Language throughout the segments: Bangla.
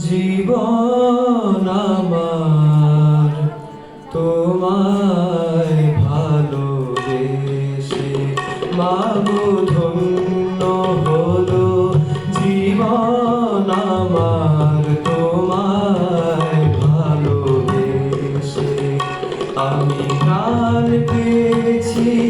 জীবন আমার তোমায় ভালোবেসে। মাগো ধন্য হলো জীবন আমার তোমায় ভালোবেসে। আমি প্রাণ পেয়েছি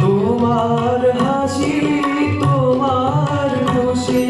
তোমার হাসি তোমার খুশি